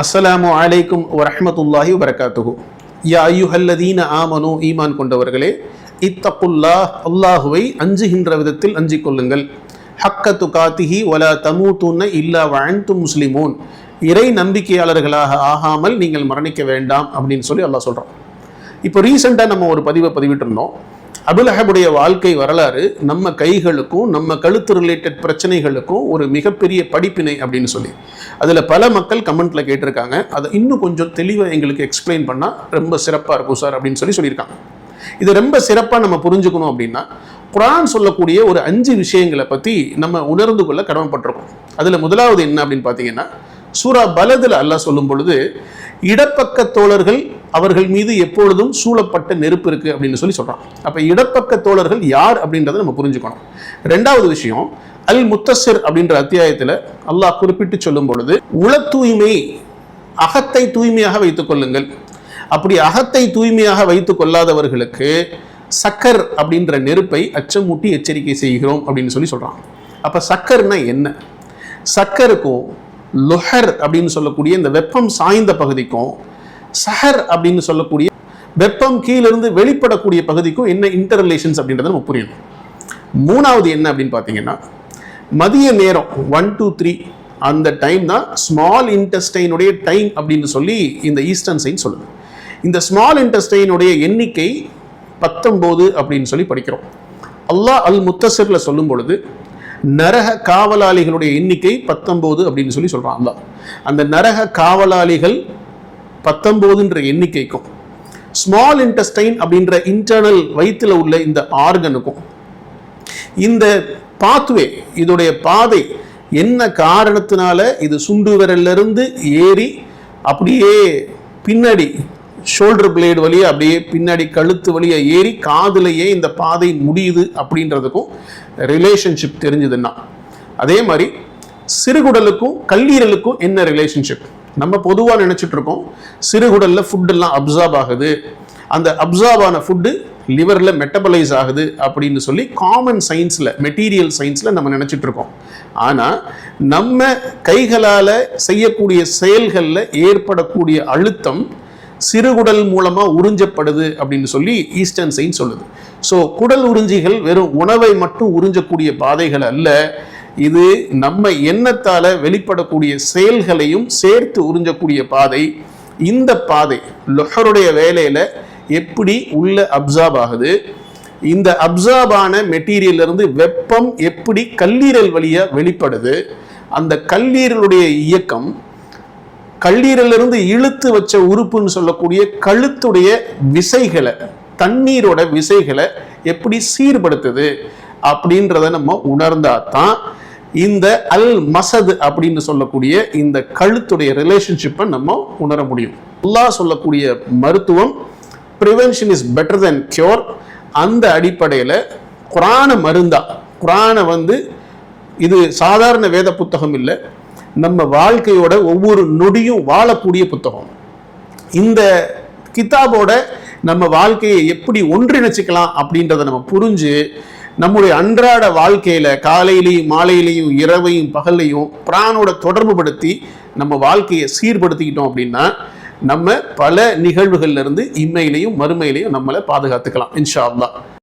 அஸ்ஸலாமு அலைக்கும் வரஹ்மத்துல்லாஹி வரகாத்துகு யா ஐயுஹல்லதீன ஆமனு ஈமான் கொண்டவர்களே இத்தப்புல்லா அல்லாஹுவை அஞ்சுகின்ற விதத்தில் அஞ்சிக் கொள்ளுங்கள். ஹக்க துகாத்திஹி தமூ தமூத்துன்ன இல்லா வாழ்ந்து முஸ்லிமூன். இறை நம்பிக்கையாளர்களாக ஆகாமல் நீங்கள் மரணிக்க வேண்டாம் அப்படின்னு சொல்லி அல்லாஹ் சொல்கிறான் இப்போ ரீசெண்டாக நம்ம ஒரு பதிவை பதிவிட்டிருந்தோம். அபுலஹபுடைய வாழ்க்கை வரலாறு நம்ம கைகளுக்கும் நம்ம கழுத்து ரிலேட்டட் பிரச்சனைகளுக்கும் ஒரு மிகப்பெரிய படிப்பினை அப்படின்னு சொல்லி. அதில் பல மக்கள் கமெண்ட்டில் கேட்டிருக்காங்க. அதை இன்னும் கொஞ்சம் தெளிவாக எங்களுக்கு எக்ஸ்பிளைன் பண்ணால் ரொம்ப சிறப்பாக இருக்கும் சார் அப்படின்னு சொல்லி சொல்லியிருக்காங்க. இது ரொம்ப சிறப்பாக நம்ம புரிஞ்சுக்கணும் அப்படின்னா குரான் சொல்லக்கூடிய ஒரு அஞ்சு விஷயங்களை பற்றி நம்ம உணர்ந்து கொள்ள கடமைப்பட்டிருக்கோம். அதில் முதலாவது என்ன அப்படின்னு பார்த்தீங்கன்னா சூரா பலதில் அல்லாஹ் சொல்லும் பொழுது இடப்பக்க தோழர்கள் அவர்கள் மீது எப்பொழுதும் சூழப்பட்ட நெருப்பு இருக்கு அப்படின்னு சொல்லி சொல்றான். அப்ப இடப்பக்க தோழர்கள் யார் அப்படின்றத நம்ம புரிஞ்சுக்கணும். ரெண்டாவது விஷயம் அல் முத்தசிர் அப்படின்ற அத்தியாயத்துல அல்லாஹ் குறிப்பிட்டு சொல்லும் பொழுது உள தூய்மை அகத்தை தூய்மையாக வைத்துக் கொள்ளுங்கள். அப்படி அகத்தை தூய்மையாக வைத்துக் கொள்ளாதவர்களுக்கு சக்கர் அப்படின்ற நெருப்பை அச்சமூட்டி எச்சரிக்கை செய்கிறோம் அப்படின்னு சொல்லி சொல்றான். அப்ப சக்கர்னா என்ன? சக்கருக்கும் லொஹர் அப்படின்னு சொல்லக்கூடிய இந்த வெப்பம் சாய்ந்த பகுதிக்கும் சஹர் அப்படின்னு சொல்லக்கூடிய வெப்பம் கீழிருந்து வெளிப்படக்கூடிய பகுதிக்கும் என்ன இன்டர் ரிலேஷன்ஸ் அப்படின்றத நம்ம புரியணும். மூணாவது என்ன அப்படின்னு பார்த்தீங்கன்னா மதிய நேரம் ஒன் டூ த்ரீ அந்த டைம் தான் ஸ்மால் இன்டெஸ்டைனுடைய டைம் அப்படின்னு சொல்லி இந்த ஈஸ்டர்ன் சைன் சொல்லுது. இந்த ஸ்மால் இன்டெஸ்டைனுடைய எண்ணிக்கை பத்தொம்போது அப்படின்னு சொல்லி படிக்கிறோம். அல்லாஹ் அல் முத்தசரில் சொல்லும் பொழுது நரக காவலாளிகளுடைய எண்ணிக்கை பத்தொம்போது அப்படின்னு சொல்லி சொல்றான் அல்லாஹ். அந்த நரக காவலாளிகள் பத்தொம்போதுன்ற எண்ணிக்கைக்கும் ஸ்மால் இன்டெஸ்டைன் அப்படின்ற இன்டர்னல் வயிற்றுல உள்ள இந்த ஆர்கனுக்கும் இந்த பாத்வே இதோடைய பாதை என்ன காரணத்தினால இது சுண்டு விரல்லிருந்து ஏறி அப்படியே பின்னாடி ஷோல்டர் பிளேடு வழியாக அப்படியே பின்னாடி கழுத்து வழியாக ஏறி காதிலேயே இந்த பாதை முடியுது அப்படின்றதுக்கும் ரிலேஷன்ஷிப் தெரிஞ்சதுன்னா அதே மாதிரி சிறுகுடலுக்கும் கல்லீரலுக்கும் என்ன ரிலேஷன்ஷிப் நம்ம பொதுவாக நினைச்சிட்டு இருக்கோம் சிறுகுடலில் ஃபுட்டெல்லாம் அப்சார்ப் ஆகுது. அந்த அப்சார்ப் ஆன ஃபுட்டு லிவரில் மெட்டபலைஸ் ஆகுது அப்படின்னு சொல்லி காமன் சயின்ஸில் மெட்டீரியல் சயின்ஸில் நம்ம நினச்சிட்டு இருக்கோம் ஆனால் நம்ம கைகளால் செய்யக்கூடிய செயல்களில் ஏற்படக்கூடிய அழுத்தம் சிறுகுடல் மூலமாக உறிஞ்சப்படுது அப்படின்னு சொல்லி ஈஸ்டர்ன் சயின்ஸ் சொல்லுது. ஸோ குடல் உறிஞ்சிகள் வெறும் உணவை மட்டும் உறிஞ்சக்கூடிய பாதைகள் அல்ல. இது நம்ம எண்ணத்தால வெளிப்படக்கூடிய செயல்களையும் சேர்த்து உறிஞ்சக்கூடிய பாதை. இந்த பாதை லொஹருடைய வேலையில எப்படி உள்ள அப்சார்ப் ஆகுது? இந்த அப்சார்ப் ஆன இருந்து வெப்பம் எப்படி கல்லீரல் வழியா வெளிப்படுது? அந்த கல்லீரலுடைய இயக்கம் கல்லீரலிருந்து இழுத்து வச்ச உறுப்புன்னு சொல்லக்கூடிய கழுத்துடைய விசைகளை தண்ணீரோட விசைகளை எப்படி சீர்படுத்துது? அப்படின்றத நம்ம உணர்ந்தா தான் இந்த அல் மசது அப்படின்னு சொல்லக்கூடிய இந்த கழுத்துடைய ரிலேஷன்ஷிப்பை நம்ம உணர முடியும். அல்லாஹ் சொல்லக்கூடிய மருத்துவம் prevention is better than cure அந்த அடிப்படையில் குரான மருந்தா குரானை வந்து இது சாதாரண வேத புத்தகம் இல்லை. நம்ம வாழ்க்கையோட ஒவ்வொரு நொடியும் வாழக்கூடிய புத்தகம். இந்த கிதாபோட நம்ம வாழ்க்கையை எப்படி ஒன்றிணைச்சிக்கலாம் அப்படின்றத நம்ம புரிஞ்சு நம்முடைய அன்றாட வாழ்க்கையில காலையிலையும் மாலையிலையும் இரவையும் பகல்லையும் பிராணோட தொடர்பு படுத்தி நம்ம வாழ்க்கையை சீர்படுத்திக்கிட்டோம் அப்படின்னா நம்ம பல நிகழ்வுகள்ல இருந்து இம்மையிலையும் மறுமையிலையும் நம்மளை பாதுகாத்துக்கலாம் இன்ஷா அல்லா